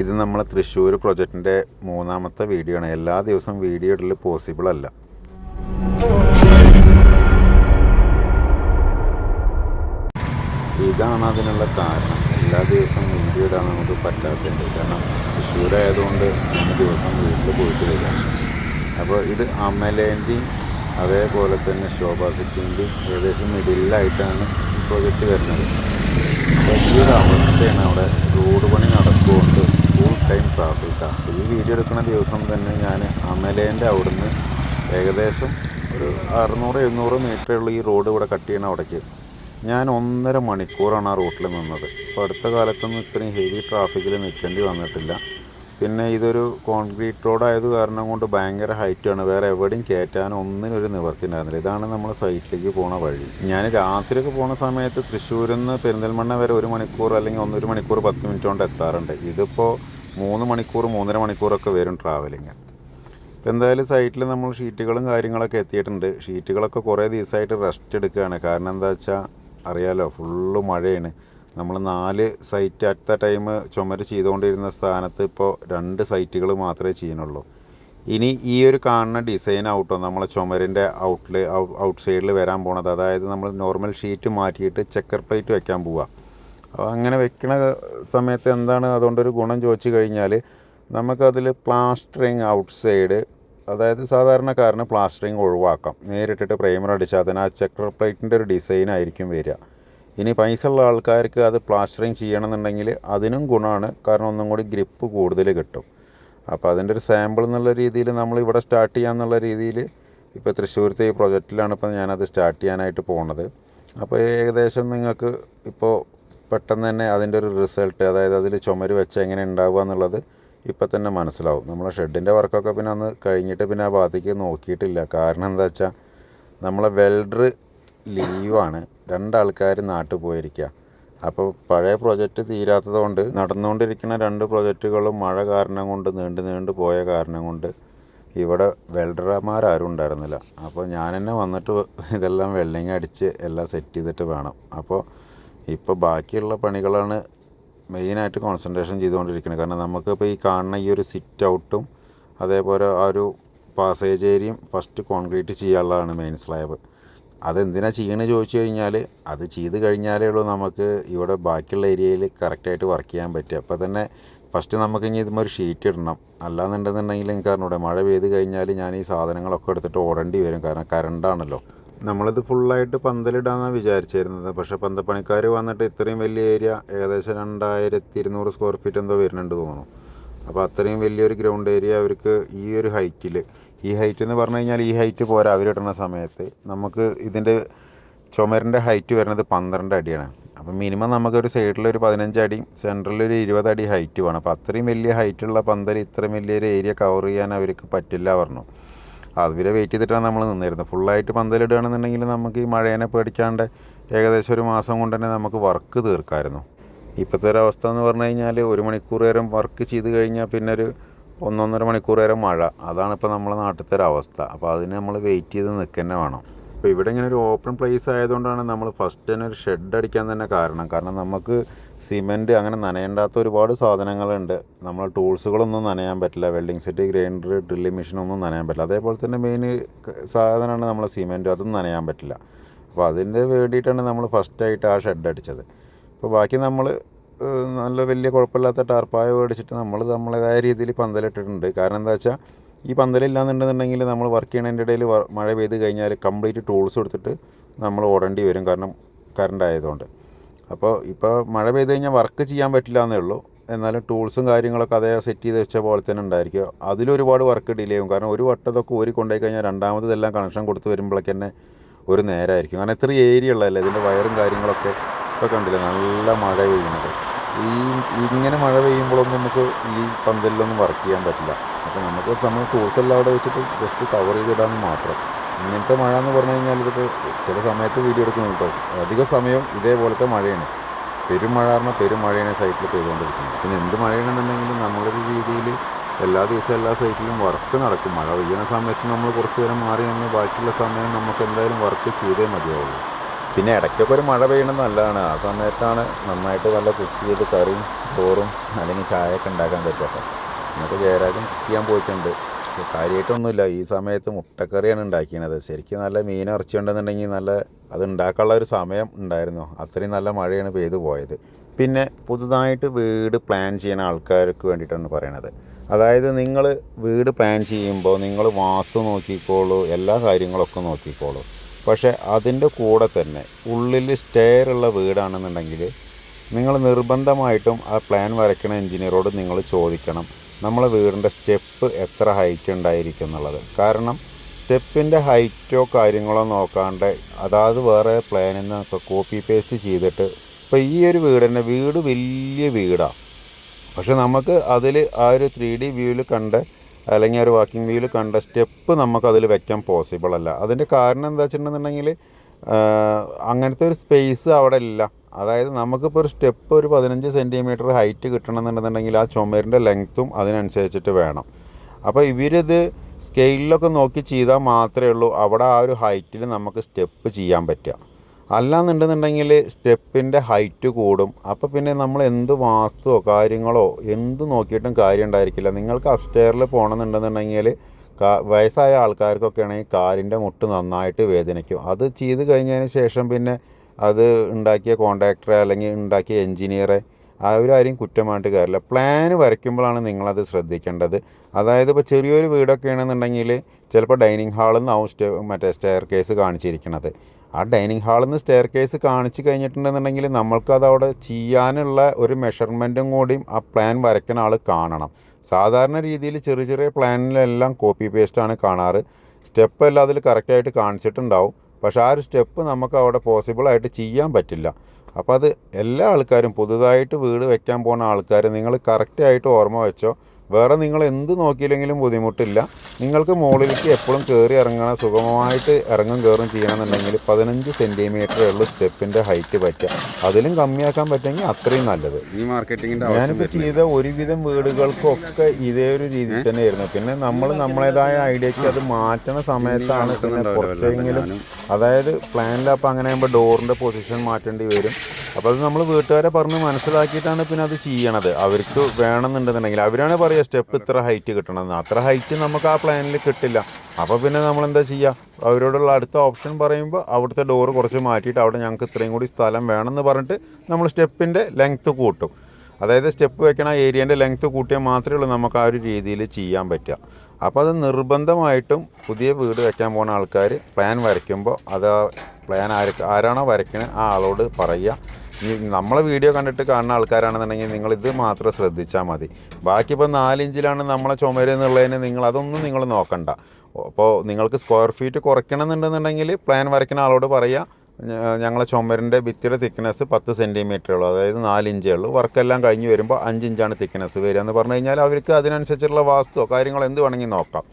ഇത് നമ്മളെ തൃശ്ശൂർ പ്രൊജക്റ്റിന്റെ മൂന്നാമത്തെ വീഡിയോ ആണ്. എല്ലാ ദിവസവും വീഡിയോ ഇടൽ പോസിബിൾ അല്ല. ഇതാണ് അതിനുള്ള കാരണം. എല്ലാ ദിവസവും വീഡിയോ ഇടാൻ നമുക്ക് പറ്റാത്തതിന്റെ കാരണം തൃശ്ശൂർ ആയതുകൊണ്ട് മൂന്ന് ദിവസം വീട്ടിൽ പോയിട്ട് വരിക അപ്പോൾ ഇത് അമലേന്റെയും അതേപോലെ തന്നെ ശോഭാ സിറ്റിന്റെയും ഏകദേശം മിഡിലായിട്ടാണ് പ്രൊജക്റ്റ് വരുന്നത്. വലിയൊരു അവസ്ഥയാണ് അവിടെ റോഡ് പണി നടക്കുകൊണ്ട് ടൈം ട്രാഫിക്കാണ് ഈ വീഡിയോ എടുക്കുന്ന ദിവസം തന്നെ ഞാൻ അമലേന്റെ അവിടുന്ന് ഏകദേശം ഒരു അറുന്നൂറ് എഴുന്നൂറ് മീറ്റർ ഉള്ള ഈ റോഡ് ഇവിടെ കട്ട് ചെയ്യണ അവിടേക്ക്. ഞാൻ ഒന്നര മണിക്കൂറാണ് ആ റൂട്ടിൽ നിന്നത്. അപ്പോൾ അടുത്ത കാലത്തൊന്നും ഇത്രയും ഹെവി ട്രാഫിക്കിൽ നിൽക്കേണ്ടി വന്നിട്ടില്ല. പിന്നെ ഇതൊരു കോൺക്രീറ്റ് റോഡായത് കാരണം കൊണ്ട് ഭയങ്കര ഹൈറ്റാണ് വേറെ എവിടെയും കയറ്റാൻ ഒന്നിനൊരു ഒരു നിവർത്തി ഉണ്ടായിരുന്നില്ല. ഇതാണ് നമ്മൾ സൈറ്റിലേക്ക് പോണ വഴി. ഞാൻ രാത്രിയൊക്കെ പോണ സമയത്ത് തൃശ്ശൂരിൽ നിന്ന് പെരിന്തൽമണ്ണ വരെ ഒരു മണിക്കൂർ അല്ലെങ്കിൽ ഒന്നൊരു മണിക്കൂർ പത്ത് മിനിറ്റ് കൊണ്ട് എത്താറുണ്ട്. ഇതിപ്പോൾ മൂന്ന് മണിക്കൂർ മൂന്നര മണിക്കൂറൊക്കെ വരും ട്രാവലിങ് ഇപ്പം എന്തായാലും സൈറ്റിൽ നമ്മൾ ഷീറ്റുകളും കാര്യങ്ങളൊക്കെ എത്തിയിട്ടുണ്ട്. ഷീറ്റുകളൊക്കെ കുറേ ദിവസമായിട്ട് റെസ്റ്റ് എടുക്കുകയാണ് കാരണം എന്താ വെച്ചാൽ അറിയാലോ ഫുള്ള് മഴയാണ്. നമ്മൾ നാല് സൈറ്റ് ദ ടൈം ചുമര് ചെയ്തുകൊണ്ടിരുന്ന സ്ഥാനത്ത് ഇപ്പോൾ രണ്ട് സൈറ്റുകൾ മാത്രമേ ചെയ്യുന്നുള്ളൂ. ഇനി ഈ ഒരു കാണുന്ന ഡിസൈൻ ഔട്ടോ നമ്മളെ ചുമരിന്റെ ഔട്ടിൽ ഔട്ട് സൈഡിൽ വരാൻ പോണത് അതായത് നമ്മൾ നോർമൽ ഷീറ്റ് മാറ്റിയിട്ട് ചെക്കർ പ്ലേറ്റ് വെക്കാൻ പോവുക അങ്ങനെ വെക്കണ സമയത്ത് എന്താണ് അതുകൊണ്ടൊരു ഗുണം ചോദിച്ചു കഴിഞ്ഞാൽ നമുക്കതിൽ പ്ലാസ്റ്ററിങ് ഔട്ട് സൈഡ് അതായത് സാധാരണക്കാരന് പ്ലാസ്റ്ററിങ് ഒഴിവാക്കാം. നേരിട്ടിട്ട് പ്രൈമർ അടിച്ചാൽ അതിന് ആ ചെക്കർ പ്ലേറ്റിന്റെ ഒരു ഡിസൈൻ ആയിരിക്കും വരിക. ഇനി പൈസ ഉള്ള ആൾക്കാർക്ക് അത് പ്ലാസ്റ്ററിങ് ചെയ്യണമെന്നുണ്ടെങ്കിൽ അതിനും ഗുണമാണ്. കാരണം ഒന്നും കൂടി ഗ്രിപ്പ് കൂടുതൽ കിട്ടും. അപ്പോൾ അതിന്റെ ഒരു സാമ്പിൾ എന്നുള്ള രീതിയിൽ നമ്മൾ ഇവിടെ സ്റ്റാർട്ട് ചെയ്യാമെന്നുള്ള രീതിയിൽ ഇപ്പോൾ തൃശ്ശൂരത്തെ ഈ പ്രൊജക്റ്റിലാണ് ഇപ്പോൾ ഞാനത് സ്റ്റാർട്ട് ചെയ്യാനായിട്ട് പോണത്. അപ്പോൾ ഏകദേശം നിങ്ങൾക്ക് ഇപ്പോൾ പെട്ടെന്ന് തന്നെ അതിന്റെ ഒരു റിസൾട്ട് അതായത് അതിൽ ചുമര് വെച്ച് എങ്ങനെ ഉണ്ടാവുക എന്നുള്ളത് ഇപ്പം തന്നെ മനസ്സിലാവും. നമ്മളെ ഷെഡിന്റെ വർക്കൊക്കെ പിന്നെ അന്ന് കഴിഞ്ഞിട്ട് പിന്നെ ആ ഭാഗത്തേക്ക് നോക്കിയിട്ടില്ല. കാരണം എന്താ വെച്ചാൽ നമ്മളെ വെൽഡർ ലീവാണ്. രണ്ടാൾക്കാർ നാട്ടിൽ പോയിരിക്കുക അപ്പോൾ പഴയ പ്രൊജക്റ്റ് തീരാത്തതുകൊണ്ട് നടന്നുകൊണ്ടിരിക്കുന്ന രണ്ട് പ്രൊജക്റ്റുകളും മഴ കാരണം കൊണ്ട് നീണ്ടു നീണ്ടു പോയ കാരണം കൊണ്ട് ഇവിടെ വെൽഡർമാരാരും ഉണ്ടായിരുന്നില്ല. അപ്പോൾ ഞാൻ തന്നെ വന്നിട്ട് ഇതെല്ലാം വെൽഡിങ് അടിച്ച് എല്ലാം സെറ്റ് ചെയ്തിട്ട് വേണം. അപ്പോൾ ഇപ്പോൾ ബാക്കിയുള്ള പണികളാണ് മെയിനായിട്ട് കോൺസെൻട്രേഷൻ ചെയ്തുകൊണ്ടിരിക്കുന്നത്. കാരണം നമുക്കിപ്പോൾ ഈ കാണുന്ന ഈ ഒരു സിറ്റ് ഔട്ടും അതേപോലെ ആ ഒരു പാസേജ് ഏരിയയും ഫസ്റ്റ് കോൺക്രീറ്റ് ചെയ്യാനുള്ളതാണ് മെയിൻ സ്ലാബ് അതെന്തിനാ ചെയ്യണമെന്ന് ചോദിച്ചു കഴിഞ്ഞാൽ അത് ചെയ്ത് കഴിഞ്ഞാലേ ഉള്ളൂ നമുക്ക് ഇവിടെ ബാക്കിയുള്ള ഏരിയയിൽ കറക്റ്റായിട്ട് വർക്ക് ചെയ്യാൻ പറ്റുക. അപ്പോൾ തന്നെ ഫസ്റ്റ് നമുക്ക് ഇനി ഇതുമ്പോൾ ഒരു ഷീറ്റ് ഇടണം. അല്ലാന്നുണ്ടെന്നുണ്ടെങ്കിൽ എനിക്ക് അറിഞ്ഞൂടെ മഴ പെയ്ത് കഴിഞ്ഞാൽ ഞാൻ ഈ സാധനങ്ങളൊക്കെ എടുത്തിട്ട് ഓടേണ്ടി വരും. കാരണം കറണ്ടാണല്ലോ നമ്മളിത് ഫുള്ളായിട്ട് പന്തലിടാന്നാണ് വിചാരിച്ചിരുന്നത്. പക്ഷേ പന്തപ്പണിക്കാർ വന്നിട്ട് ഇത്രയും വലിയ ഏരിയ ഏകദേശം രണ്ടായിരത്തി ഇരുന്നൂറ് സ്ക്വയർ ഫീറ്റ് എന്തോ വരുന്നുണ്ട് തോന്നുന്നു. അപ്പോൾ അത്രയും വലിയൊരു ഗ്രൗണ്ട് ഏരിയ അവർക്ക് ഈ ഒരു ഹൈറ്റിൽ ഈ ഹൈറ്റ് എന്ന് പറഞ്ഞു കഴിഞ്ഞാൽ ഈ ഹൈറ്റ് പോരാ ഇടുന്ന സമയത്ത്. നമുക്ക് ഇതിന്റെ ചുമരിന്റെ ഹൈറ്റ് വരുന്നത് പന്ത്രണ്ട് അടിയാണ്. അപ്പം മിനിമം നമുക്കൊരു സൈഡിൽ ഒരു പതിനഞ്ച് അടി സെൻട്രലിൽ ഒരു ഇരുപത് അടി ഹൈറ്റ് വേണം. അപ്പോൾ അത്രയും വലിയ ഹൈറ്റുള്ള പന്തൽ ഇത്രയും വലിയൊരു ഏരിയ കവർ ചെയ്യാൻ അവർക്ക് പറ്റില്ല പറഞ്ഞു. അതുവരെ വെയിറ്റ് ചെയ്തിട്ടാണ് നമ്മൾ നിന്നിരുന്നത്. ഫുള്ളായിട്ട് പന്തലിടുകയാണെന്നുണ്ടെങ്കിൽ നമുക്ക് ഈ മഴേനെ പേടിക്കാണ്ട് ഏകദേശം ഒരു മാസം കൊണ്ട് തന്നെ നമുക്ക് വർക്ക് തീർക്കാമായിരുന്നു ഇപ്പോഴത്തെ ഒരു അവസ്ഥ എന്ന് പറഞ്ഞു കഴിഞ്ഞാൽ ഒരു മണിക്കൂർ നേരം വർക്ക് ചെയ്ത് കഴിഞ്ഞാൽ പിന്നെ ഒരു ഒന്നൊന്നര മണിക്കൂർ നേരം മഴ. അതാണ് ഇപ്പോൾ നമ്മളെ നാട്ടിലത്തെ ഒരു അവസ്ഥ. അപ്പോൾ അതിന് നമ്മൾ വെയിറ്റ് ചെയ്ത് നിൽക്കുക തന്നെ വേണം. ഇപ്പോൾ ഇവിടെ ഇങ്ങനെ ഒരു ഓപ്പൺ പ്ലേസ് ആയതുകൊണ്ടാണ് നമ്മൾ ഫസ്റ്റ് തന്നെ ഒരു ഷെഡ് അടിക്കാൻ തന്നെ കാരണം. കാരണം നമുക്ക് സിമെന്റ് അങ്ങനെ നനയേണ്ടാത്ത ഒരുപാട് സാധനങ്ങളുണ്ട്. നമ്മൾ ടൂൾസുകളൊന്നും നനയാൻ പറ്റില്ല. Welding set grinder drilling machine ഒന്നും നനയാൻ പറ്റില്ല. അതേപോലെ തന്നെ മെയിൻ സാധനമാണ് നമ്മൾ സിമെന്റ് അതും നനയാൻ പറ്റില്ല. അപ്പോൾ അതിന്റെ വേണ്ടിയിട്ടാണ് നമ്മൾ ഫസ്റ്റായിട്ട് ആ ഷെഡ് അടിച്ചത്. അപ്പോൾ ബാക്കി നമ്മൾ നല്ല വലിയ കുഴപ്പമില്ലാത്ത ടാർപ്പായ മേടിച്ചിട്ട് നമ്മൾ നമ്മളേതായ രീതിയിൽ പന്തലിട്ടിട്ടുണ്ട്. കാരണം എന്താ വെച്ചാൽ ഈ പന്തലില്ലാന്നുണ്ടെന്നുണ്ടെങ്കിൽ നമ്മൾ വർക്ക് ചെയ്യണതിന്റെ ഇടയിൽ മഴ പെയ്ത് കഴിഞ്ഞാൽ കംപ്ലീറ്റ് ടൂൾസ് എടുത്തിട്ട് നമ്മൾ ഓടേണ്ടി വരും കാരണം കറണ്ട് ആയതുകൊണ്ട്. അപ്പോൾ ഇപ്പോൾ മഴ പെയ്ത് കഴിഞ്ഞാൽ വർക്ക് ചെയ്യാൻ പറ്റില്ല എന്നേ ഉള്ളൂ. എന്നാലും ടൂൾസും കാര്യങ്ങളൊക്കെ അതേ സെറ്റ് ചെയ്ത് വെച്ച പോലെ തന്നെ ഉണ്ടായിരിക്കും. അതിലൊരുപാട് വർക്ക് ഡിലേ ആവും. കാരണം ഒരു വട്ടതൊക്കെ ഊരി കൊണ്ടുപോയി കഴിഞ്ഞാൽ രണ്ടാമത് ഇതെല്ലാം കണക്ഷൻ കൊടുത്ത് വരുമ്പോഴേക്ക് തന്നെ ഒരു നേരമായിരിക്കും കാരണം ഇത്ര ഏരിയ ഉള്ളതല്ലേ? ഇതിന്റെ വയറും കാര്യങ്ങളൊക്കെ ഇപ്പോൾ കണ്ടില്ല? നല്ല മഴ പെയ്യുന്നത്. ഈ ഇങ്ങനെ മഴ പെയ്യുമ്പോഴൊന്നും നമുക്ക് ഈ പന്തലിലൊന്നും വർക്ക് ചെയ്യാൻ പറ്റില്ല. അപ്പോൾ നമുക്ക് നമ്മൾ ടൂൾസ് എല്ലാം അവിടെ വെച്ചിട്ട് ജസ്റ്റ് കവർ ചെയ്തിടാൻ മാത്രം. ഇങ്ങനത്തെ മഴ എന്ന് പറഞ്ഞു കഴിഞ്ഞാൽ ഇതൊക്കെ ചില സമയത്ത് വീഡിയോ എടുക്കുന്നു കേട്ടോ. അധിക സമയം ഇതേപോലത്തെ മഴയാണ്. പെരുമഴ പറഞ്ഞാൽ പെരുമഴയാണ് സൈറ്റിൽ പെയ്തുകൊണ്ടിരിക്കുന്നത്. പിന്നെ എന്ത് മഴയാണെന്നുണ്ടെങ്കിലും നമ്മളൊരു രീതിയിൽ എല്ലാ ദിവസവും എല്ലാ സൈറ്റിലും വർക്ക് നടക്കും. മഴ പെയ്യുന്ന സമയത്ത് നമ്മൾ കുറച്ച് നേരം മാറി നിന്ന് ബാക്കിയുള്ള സമയം നമുക്ക് എന്തായാലും വർക്ക് ചെയ്തേ മതിയാവുള്ളൂ. പിന്നെ ഇടയ്ക്കൊക്കെ ഒരു മഴ പെയ്യണത് നല്ലതാണ്. ആ സമയത്താണ് നന്നായിട്ട് നല്ല കുക്ക് ചെയ്ത് കറിയും ചോറും അല്ലെങ്കിൽ ചായയൊക്കെ ഉണ്ടാക്കാൻ പറ്റുക എന്നൊക്കെ ജയരാജൻ ചെയ്യാൻ പോയിട്ടുണ്ട്. കാര്യമായിട്ടൊന്നുമില്ല. ഈ സമയത്ത് മുട്ടക്കറിയാണ് ഉണ്ടാക്കിയത്. ശരിക്കും നല്ല മീൻ ഇറച്ചി ഉണ്ടെന്നുണ്ടെങ്കിൽ നല്ല അത് ഉണ്ടാക്കാനുള്ള ഒരു സമയം ഉണ്ടായിരുന്നു. അത്രയും നല്ല മഴയാണ് പെയ്തു പോയത്. പിന്നെ പുതുതായിട്ട് വീട് പ്ലാൻ ചെയ്യുന്ന ആൾക്കാർക്ക് വേണ്ടിയിട്ടാണ് പറയണത്. അതായത് നിങ്ങൾ വീട് പ്ലാൻ ചെയ്യുമ്പോൾ നിങ്ങൾ വാസ്തു നോക്കിക്കോളൂ എല്ലാ കാര്യങ്ങളൊക്കെ നോക്കിക്കോളൂ. പക്ഷേ അതിന്റെ കൂടെ തന്നെ ഉള്ളിൽ സ്റ്റെയർ ഉള്ള വീടാണെന്നുണ്ടെങ്കിൽ നിങ്ങൾ നിർബന്ധമായിട്ടും ആ പ്ലാൻ വരയ്ക്കുന്ന എഞ്ചിനീയറോട് നിങ്ങൾ ചോദിക്കണം. നമ്മളെ വീടിന്റെ സ്റ്റെപ്പ് എത്ര ഹൈറ്റ് ഉണ്ടായിരിക്കും എന്നുള്ളത്. കാരണം സ്റ്റെപ്പിന്റെ ഹൈറ്റോ കാര്യങ്ങളോ നോക്കാണ്ട് അതാത് വേറെ പ്ലാനിൽ നിന്നൊക്കെ കോപ്പി പേസ്റ്റ് ചെയ്തിട്ട് ഇപ്പോൾ ഈ ഒരു വീട് തന്നെ വീട് വലിയ വീടാണ് പക്ഷെ നമുക്ക് അതിൽ ആ ഒരു ത്രീ ഡി വ്യൂവിൽ കണ്ട് അല്ലെങ്കിൽ ഒരു വാക്കിംഗ് വ്യൂവിൽ കണ്ട സ്റ്റെപ്പ് നമുക്ക് അതിൽ വെക്കാൻ പോസിബിൾ അല്ല. അതിന്റെ കാരണം എന്താ വെച്ചിട്ടുണ്ടെന്നുണ്ടെങ്കിൽ അങ്ങനത്തെ ഒരു സ്പേസ് അവിടെ ഇല്ല. അതായത് നമുക്കിപ്പോൾ ഒരു സ്റ്റെപ്പ് ഒരു പതിനഞ്ച് സെന്റിമീറ്റർ ഹൈറ്റ് കിട്ടണമെന്നുണ്ടെന്നുണ്ടെങ്കിൽ ആ ചുമരിന്റെ ലെങ്ത്തും അതിനനുസരിച്ചിട്ട് വേണം. അപ്പോൾ ഇവരിത് സ്കെയിലിലൊക്കെ നോക്കി ചെയ്താൽ മാത്രമേ ഉള്ളൂ. അവിടെ ആ ഒരു ഹൈറ്റിൽ നമുക്ക് സ്റ്റെപ്പ് ചെയ്യാൻ പറ്റുക. അല്ലാന്നുണ്ടെന്നുണ്ടെങ്കിൽ സ്റ്റെപ്പിന്റെ ഹൈറ്റ് കൂടും. അപ്പോൾ പിന്നെ നമ്മൾ എന്ത് വാസ്തുവോ കാര്യങ്ങളോ എന്ത് നോക്കിയിട്ടും കാര്യം ഉണ്ടായിരിക്കില്ല. നിങ്ങൾക്ക് അപ്സ്റ്റെയറിൽ പോകണമെന്നുണ്ടെന്നുണ്ടെങ്കിൽ വയസ്സായ ആൾക്കാർക്കൊക്കെ ആണെങ്കിൽ കാലിന്റെ മുട്ട് നന്നായിട്ട് വേദനിക്കും. അത് ചെയ്ത് കഴിഞ്ഞതിന് ശേഷം പിന്നെ അത് ഉണ്ടാക്കിയ കോൺട്രാക്ടറെ അല്ലെങ്കിൽ ഉണ്ടാക്കിയ എൻജിനീയറെ അവരാരും കുറ്റമായിട്ട് കയറില്ല പ്ലാൻ വരയ്ക്കുമ്പോഴാണ് നിങ്ങളത് ശ്രദ്ധിക്കേണ്ടത്. അതായത് ഇപ്പോൾ ചെറിയൊരു വീടൊക്കെ ആണെന്നുണ്ടെങ്കിൽ ചിലപ്പോൾ ഡൈനിങ് ഹാളിൽ നിന്നാവും സ്റ്റെ മറ്റേ സ്റ്റെയർ കേസ് കാണിച്ചിരിക്കുന്നത് ആ ഡൈനിങ് ഹാളിൽ നിന്ന് സ്റ്റെയർ കേസ് കാണിച്ച് കഴിഞ്ഞിട്ടുണ്ടെന്നുണ്ടെങ്കിൽ നമ്മൾക്കത് അവിടെ ചെയ്യാനുള്ള ഒരു മെഷർമെന്റും കൂടിയും ആ പ്ലാൻ വരയ്ക്കുന്ന ആൾ കാണണം. സാധാരണ രീതിയിൽ ചെറിയ ചെറിയ പ്ലാനിലെല്ലാം കോപ്പി പേസ്റ്റാണ് കാണാറ്. സ്റ്റെപ്പ് എല്ലാം അതിൽ കറക്റ്റായിട്ട് കാണിച്ചിട്ടുണ്ടാവും. പക്ഷേ ആ ഒരു സ്റ്റെപ്പ് നമുക്ക് അവിടെ പോസിബിളായിട്ട് ചെയ്യാൻ പറ്റില്ല. അപ്പോൾ അത് എല്ലാ ആൾക്കാരും പുതുതായിട്ട് വീട് വയ്ക്കാൻ പോകുന്ന ആൾക്കാർ നിങ്ങൾ കറക്റ്റായിട്ട് ഓർമ്മ വെച്ചോ. വേറെ നിങ്ങൾ എന്ത് നോക്കിയില്ലെങ്കിലും ബുദ്ധിമുട്ടില്ല. നിങ്ങൾക്ക് മുകളിലേക്ക് എപ്പോഴും കയറി ഇറങ്ങണം സുഗമമായിട്ട് ഇറങ്ങും കയറും ചെയ്യണമെന്നുണ്ടെങ്കിൽ പതിനഞ്ച് സെന്റിമീറ്റർ ഉള്ള സ്റ്റെപ്പിന്റെ ഹൈറ്റ് പറ്റുക. അതിലും കമ്മിയാക്കാൻ പറ്റുമെങ്കിൽ അത്രയും നല്ലത്. ഈ മാർക്കറ്റിങ്ങിന്റെ ഞാനിപ്പോൾ ചെയ്ത ഒരുവിധം വീടുകൾക്കൊക്കെ ഇതേ ഒരു രീതിയിൽ തന്നെ ആയിരുന്നു. പിന്നെ നമ്മൾ നമ്മളേതായ ഐഡിയക്ക് അത് മാറ്റണ സമയത്താണ് പിന്നെ കുറച്ചെങ്കിലും അതായത് പ്ലാനിലപ്പോൾ അങ്ങനെ ആകുമ്പോൾ ഡോറിന്റെ പൊസിഷൻ മാറ്റേണ്ടി വരും. അപ്പോൾ അത് നമ്മൾ വീട്ടുകാരെ പറഞ്ഞ് മനസ്സിലാക്കിയിട്ടാണ് പിന്നെ അത് ചെയ്യണത്. അവർക്ക് വേണമെന്നുണ്ടെന്നുണ്ടെങ്കിൽ അവരാണ് പറയുക സ്റ്റെപ്പ് ഇത്ര ഹൈറ്റ് കിട്ടണമെന്ന് അത്ര ഹൈറ്റ് നമുക്ക് ആ പ്ലാനിൽ കിട്ടില്ല. അപ്പോൾ പിന്നെ നമ്മൾ എന്താ ചെയ്യുക അവരോടുള്ള അടുത്ത ഓപ്ഷൻ പറയുമ്പോൾ അവിടുത്തെ ഡോറ് കുറച്ച് മാറ്റിയിട്ട് അവിടെ ഞങ്ങൾക്ക് ഇത്രയും കൂടി സ്ഥലം വേണമെന്ന് പറഞ്ഞിട്ട് നമ്മൾ സ്റ്റെപ്പിന്റെ ലെങ്ത്ത് കൂട്ടും. അതായത് സ്റ്റെപ്പ് വെക്കണ ഏരിയേന്റെ ലെങ്ത്ത് കൂട്ടിയാൽ മാത്രമേ ഉള്ളൂ നമുക്ക് ആ ഒരു രീതിയിൽ ചെയ്യാൻ പറ്റുക. അപ്പോൾ അത് നിർബന്ധമായിട്ടും പുതിയ വീട് വയ്ക്കാൻ പോകുന്ന ആൾക്കാർ പ്ലാൻ വരയ്ക്കുമ്പോൾ അത് പ്ലാൻ ആര് ആരാണോ വരയ്ക്കുന്നത് ആ ആളോട് പറയുക. നമ്മളെ വീഡിയോ കണ്ടിട്ട് കാണുന്ന ആൾക്കാരാണെന്നുണ്ടെങ്കിൽ നിങ്ങൾ ഇത് മാത്രം ശ്രദ്ധിച്ചാൽ മതി. ബാക്കി ഇപ്പോൾ നാലിഞ്ചിലാണ് നമ്മളെ ചുമര് എന്നുള്ളതിന് നിങ്ങൾ അതൊന്നും നിങ്ങൾ നോക്കണ്ട. അപ്പോൾ നിങ്ങൾക്ക് സ്ക്വയർ ഫീറ്റ് കുറയ്ക്കണം എന്നുണ്ടെന്നുണ്ടെങ്കിൽ പ്ലാൻ വരയ്ക്കുന്ന ആളോട് പറയുക ഞങ്ങളെ ചുമരിന്റെ ഭിത്തിയുടെ തിക്നെസ് പത്ത് സെന്റിമീറ്റർ ഉള്ളൂ. അതായത് നാലിഞ്ചേ ഉള്ളൂ. വർക്കെല്ലാം കഴിഞ്ഞ് വരുമ്പോൾ അഞ്ചിഞ്ചാണ് തിക്നെസ് വരിക എന്ന് പറഞ്ഞു കഴിഞ്ഞാൽ അവർക്ക് അതിനനുസരിച്ചുള്ള വാസ്തുവോ കാര്യങ്ങളോ എന്ത് വേണമെങ്കിൽ നോക്കാം.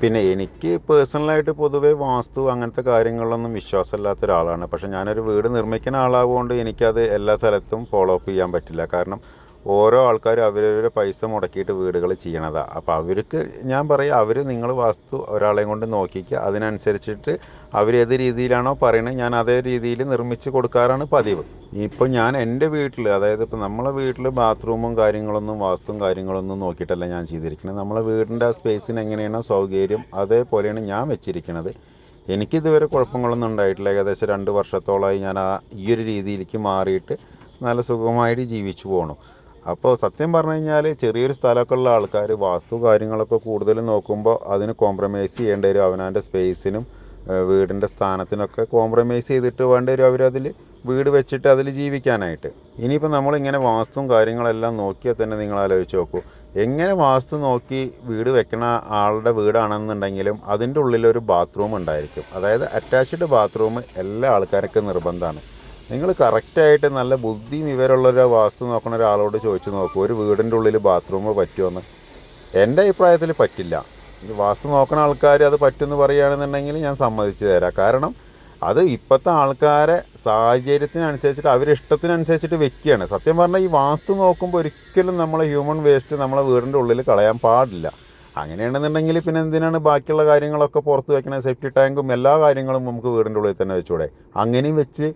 പിന്നെ എനിക്ക് പേഴ്സണലായിട്ട് പൊതുവേ വാസ്തു അങ്ങനത്തെ കാര്യങ്ങളിലൊന്നും വിശ്വാസമില്ലാത്ത ഒരാളാണ്. പക്ഷേ ഞാനൊരു വീട് നിർമ്മിക്കുന്ന ആളാവുകൊണ്ട് എനിക്കത് എല്ലാ സ്ഥലത്തും ഫോളോ അപ്പ് ചെയ്യാൻ പറ്റില്ല. കാരണം ഓരോ ആൾക്കാരും അവരവരുടെ പൈസ മുടക്കിയിട്ട് വീടുകൾ ചെയ്യണതാണ് അപ്പോൾ അവർക്ക് ഞാൻ പറയും അവർ നിങ്ങൾ വാസ്തു ഒരാളെയും കൊണ്ട് നോക്കിക്കുക അതിനനുസരിച്ചിട്ട് അവരേത് രീതിയിലാണോ പറയണത് ഞാൻ അതേ രീതിയിൽ നിർമ്മിച്ച് കൊടുക്കാറാണ് പതിവ്. ഇപ്പോൾ ഞാൻ എന്റെ വീട്ടിൽ അതായത് ഇപ്പോൾ നമ്മളെ വീട്ടിൽ ബാത്റൂമും കാര്യങ്ങളൊന്നും വാസ്തുവും കാര്യങ്ങളൊന്നും നോക്കിയിട്ടല്ല ഞാൻ ചെയ്തിരിക്കുന്നത് നമ്മളെ വീടിന്റെ ആ സ്പേസിന് എങ്ങനെയാണോ സൗകര്യം അതേപോലെയാണ് ഞാൻ വെച്ചിരിക്കുന്നത് എനിക്കിതുവരെ കുഴപ്പങ്ങളൊന്നും ഉണ്ടായിട്ടില്ല. ഏകദേശം രണ്ട് വർഷത്തോളമായി ഞാൻ ആ ഈ ഒരു രീതിയിലേക്ക് മാറിയിട്ട് നല്ല സുഖമായിട്ട് ജീവിച്ചു പോകണം അപ്പോൾ സത്യം പറഞ്ഞു കഴിഞ്ഞാൽ ചെറിയൊരു സ്ഥലമൊക്കെ ഉള്ള ആൾക്കാർ വാസ്തു കാര്യങ്ങളൊക്കെ കൂടുതൽ നോക്കുമ്പോൾ അതിന് കോംപ്രമൈസ് ചെയ്യേണ്ടി വരും അവനവന്റെ സ്പേസിനും വീടിന്റെ സ്ഥാനത്തിനൊക്കെ കോംപ്രമൈസ് ചെയ്തിട്ട് വേണ്ടി വരും അവരതിൽ വീട് വെച്ചിട്ട് അതിൽ ജീവിക്കാനായിട്ട്. ഇനിയിപ്പോൾ നമ്മളിങ്ങനെ വാസ്തു കാര്യങ്ങളെല്ലാം നോക്കിയാൽ തന്നെ നിങ്ങൾ ആലോചിച്ച് നോക്കൂ. എങ്ങനെ വാസ്തു നോക്കി വീട് വെക്കണ ആളുടെ വീടാണെന്നുണ്ടെങ്കിലും അതിന്റെ ഉള്ളിലൊരു ബാത്റൂം ഉണ്ടായിരിക്കും. അതായത് അറ്റാച്ച്ഡ് ബാത്റൂം എല്ലാ ആൾക്കാർക്കും നിർബന്ധമാണ്. നിങ്ങൾ കറക്റ്റായിട്ട് നല്ല ബുദ്ധിയും വിവരമുള്ള ഒരു വാസ്തു നോക്കുന്ന ഒരാളോട് ചോദിച്ചു നോക്കൂ. ഒരു വീടിന്റെ ഉള്ളിൽ ബാത്റൂം പറ്റുമെന്ന് എന്റെ അഭിപ്രായത്തിൽ പറ്റില്ല. ഈ വാസ്തു നോക്കുന്ന ആൾക്കാർ അത് പറ്റുമെന്ന് പറയുകയാണെന്നുണ്ടെങ്കിൽ ഞാൻ സമ്മതിച്ചു തരാം. കാരണം അത് ഇപ്പോഴത്തെ ആൾക്കാരെ സാഹചര്യത്തിനനുസരിച്ചിട്ട് അവരുടെ ഇഷ്ടത്തിനനുസരിച്ചിട്ട് വെക്കുകയാണ്. സത്യം പറഞ്ഞാൽ ഈ വാസ്തു നോക്കുമ്പോൾ ഒരിക്കലും നമ്മളെ ഹ്യൂമൻ വേസ്റ്റ് നമ്മളെ വീടിന്റെ ഉള്ളിൽ കളയാൻ പാടില്ല. അങ്ങനെയാണെന്നുണ്ടെങ്കിൽ പിന്നെ എന്തിനാണ് ബാക്കിയുള്ള കാര്യങ്ങളൊക്കെ പുറത്ത് വെക്കണത്? സേഫ്റ്റി ടാങ്കും എല്ലാ കാര്യങ്ങളും നമുക്ക് വീടിന്റെ ഉള്ളിൽ തന്നെ വെച്ചൂടെ അങ്ങനെയും വെച്ച്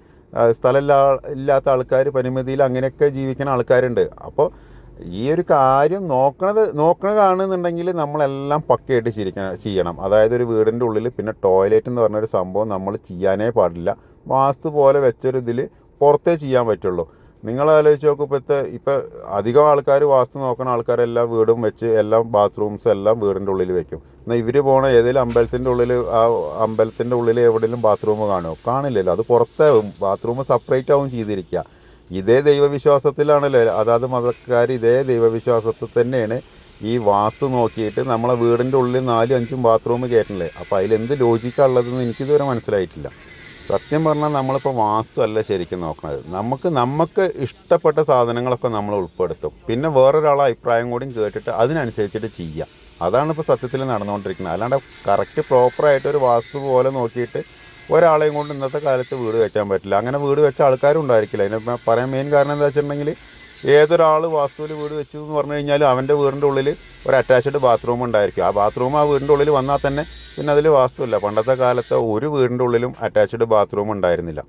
സ്ഥലമില്ലാ ഇല്ലാത്ത ആൾക്കാർ പരിമിതിയിൽ അങ്ങനെയൊക്കെ ജീവിക്കുന്ന ആൾക്കാരുണ്ട്. അപ്പോൾ ഈ ഒരു കാര്യം നോക്കണത് നോക്കണതാണെന്നുണ്ടെങ്കിൽ നമ്മളെല്ലാം പക്കയായിട്ട് ചിരിക്കണം ചെയ്യണം. അതായത് ഒരു വീടിന്റെ ഉള്ളിൽ പിന്നെ ടോയ്ലറ്റ് എന്ന് പറഞ്ഞൊരു സംഭവം നമ്മൾ ചെയ്യാനേ പാടില്ല. വാസ്തു പോലെ വെച്ചൊരു ഇതിൽ പുറത്തേ ചെയ്യാൻ പറ്റുള്ളൂ. നിങ്ങൾ ആലോചിച്ച് നോക്കും ഇപ്പം അധികം ആൾക്കാർ വാസ്തു നോക്കുന്ന ആൾക്കാരെല്ലാം വീടും വെച്ച് എല്ലാം ബാത്റൂംസ് എല്ലാം വീടിന്റെ ഉള്ളിൽ വെക്കും. എന്നാൽ ഇവർ പോണ ഏതെങ്കിലും അമ്പലത്തിന്റെ ഉള്ളിൽ ആ അമ്പലത്തിന്റെ ഉള്ളിൽ എവിടെയെങ്കിലും ബാത്റൂം കാണുമോ കാണില്ലല്ലോ. അത് പുറത്താവും. ബാത്റൂം സെപ്പറേറ്റ് ആവും ചെയ്തിരിക്കുക ഇതേ ദൈവവിശ്വാസത്തിലാണല്ലോ? അതാത് മതക്കാർ ഇതേ ദൈവവിശ്വാസത്തിൽ തന്നെയാണ് ഈ വാസ്തു നോക്കിയിട്ട് നമ്മളെ വീടിന്റെ ഉള്ളിൽ നാലും അഞ്ചും ബാത്റൂം കയറ്റണല്ലേ അപ്പോൾ അതിലെന്ത് ലോജിക്കാണുള്ളതെന്ന് എനിക്കിതുവരെ മനസ്സിലായിട്ടില്ല. സത്യം പറഞ്ഞാൽ നമ്മളിപ്പോൾ വാസ്തു അല്ല ശരിക്കും നോക്കുന്നത് നമുക്ക് നമുക്ക് ഇഷ്ടപ്പെട്ട സാധനങ്ങളൊക്കെ നമ്മൾ ഉൾപ്പെടുത്തും. പിന്നെ വേറൊരാളെ അഭിപ്രായം കൂടിയും കേട്ടിട്ട് അതിനനുസരിച്ചിട്ട് ചെയ്യാം. അതാണ് ഇപ്പോൾ സത്യത്തിൽ നടന്നുകൊണ്ടിരിക്കുന്നത്. അല്ലാണ്ട് കറക്റ്റ് പ്രോപ്പറായിട്ട് ഒരു വാസ്തു പോലെ നോക്കിയിട്ട് ഒരാളെയും കൊണ്ട് ഇന്നത്തെ കാലത്ത് വീട് വെക്കാൻ പറ്റില്ല. അങ്ങനെ വീട് വെച്ച ആൾക്കാരും ഉണ്ടായിരിക്കില്ല. അതിന് പറയാൻ മെയിൻ കാരണം എന്താ വെച്ചിട്ടുണ്ടെങ്കിൽ ഏതൊരാൾ വാസ്തുവിൽ വീട് വെച്ചു എന്ന് പറഞ്ഞു കഴിഞ്ഞാൽ അവന്റെ വീടിന്റെ ഉള്ളിൽ ഒരു അറ്റാച്ച്ഡ് ബാത്റൂം ഉണ്ടായിരിക്കും. ആ ബാത്റൂം ആ വീടിന്റെ ഉള്ളിൽ വന്നാൽ തന്നെ പിന്നെ അതിൽ വാസ്തുവില്ല. പണ്ടത്തെ കാലത്ത് ഒരു വീടിന്റെ ഉള്ളിലും അറ്റാച്ച്ഡ് ബാത്റൂം ഉണ്ടായിരുന്നില്ല.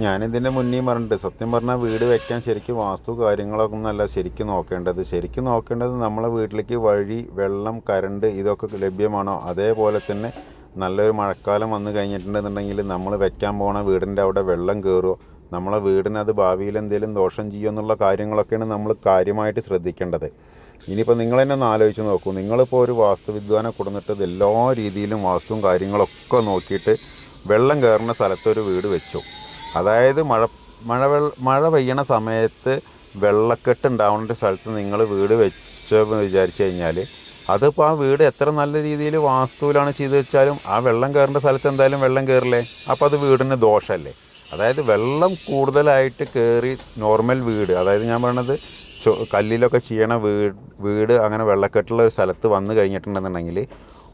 ഞാനിതിന്റെ മുന്നേ പറഞ്ഞിട്ട് സത്യം പറഞ്ഞാൽ വീട് വെക്കാൻ ശരിക്കും വാസ്തു കാര്യങ്ങളൊക്കെ ഒന്നല്ല ശരിക്കും നോക്കേണ്ടത്. ശരിക്കും നോക്കേണ്ടത് നമ്മളെ വീട്ടിലേക്ക് വഴി വെള്ളം കറണ്ട് ഇതൊക്കെ ലഭ്യമാണോ? അതേപോലെ തന്നെ നല്ലൊരു മഴക്കാലം വന്നു കഴിഞ്ഞിട്ടുണ്ടെന്നുണ്ടെങ്കിൽ നമ്മൾ വെക്കാൻ പോണ വീടിന്റെ അവിടെ വെള്ളം കയറുമോ നമ്മളെ വീടിനത് ഭാവിയിൽ എന്തെങ്കിലും ദോഷം ചെയ്യുമോ എന്നുള്ള കാര്യങ്ങളൊക്കെയാണ് നമ്മൾ കാര്യമായിട്ട് ശ്രദ്ധിക്കേണ്ടത്. ഇനിയിപ്പോൾ നിങ്ങൾ തന്നെ ഒന്ന് ആലോചിച്ച് നോക്കൂ. നിങ്ങളിപ്പോൾ ഒരു വാസ്തുവിദ്വാനെ കൊടുത്തിട്ട് ഇത് എല്ലാ രീതിയിലും വാസ്തുവും കാര്യങ്ങളൊക്കെ നോക്കിയിട്ട് വെള്ളം കയറുന്ന സ്ഥലത്തൊരു വീട് വെച്ചു. അതായത് മഴ മഴ മഴ പെയ്യണ സമയത്ത് വെള്ളക്കെട്ട് ഉണ്ടാവുന്ന ഒരു സ്ഥലത്ത് നിങ്ങൾ വീട് വെച്ചെന്ന് വിചാരിച്ചു കഴിഞ്ഞാൽ അതിപ്പോൾ ആ വീട് എത്ര നല്ല രീതിയിൽ വാസ്തുവിലാണ് ചെയ്തു വെച്ചാലും ആ വെള്ളം കയറേണ്ട സ്ഥലത്ത് എന്തായാലും വെള്ളം കയറില്ലേ? അപ്പോൾ അത് വീടിന് ദോഷമല്ലേ അതായത് വെള്ളം കൂടുതലായിട്ട് കയറി നോർമൽ വീട് അതായത് ഞാൻ പറയണത് കല്ലിലൊക്കെ ചെയ്യണ വീട് വീട് അങ്ങനെ വെള്ളക്കെട്ടുള്ള ഒരു സ്ഥലത്ത് വന്നു കഴിഞ്ഞിട്ടുണ്ടെന്നുണ്ടെങ്കിൽ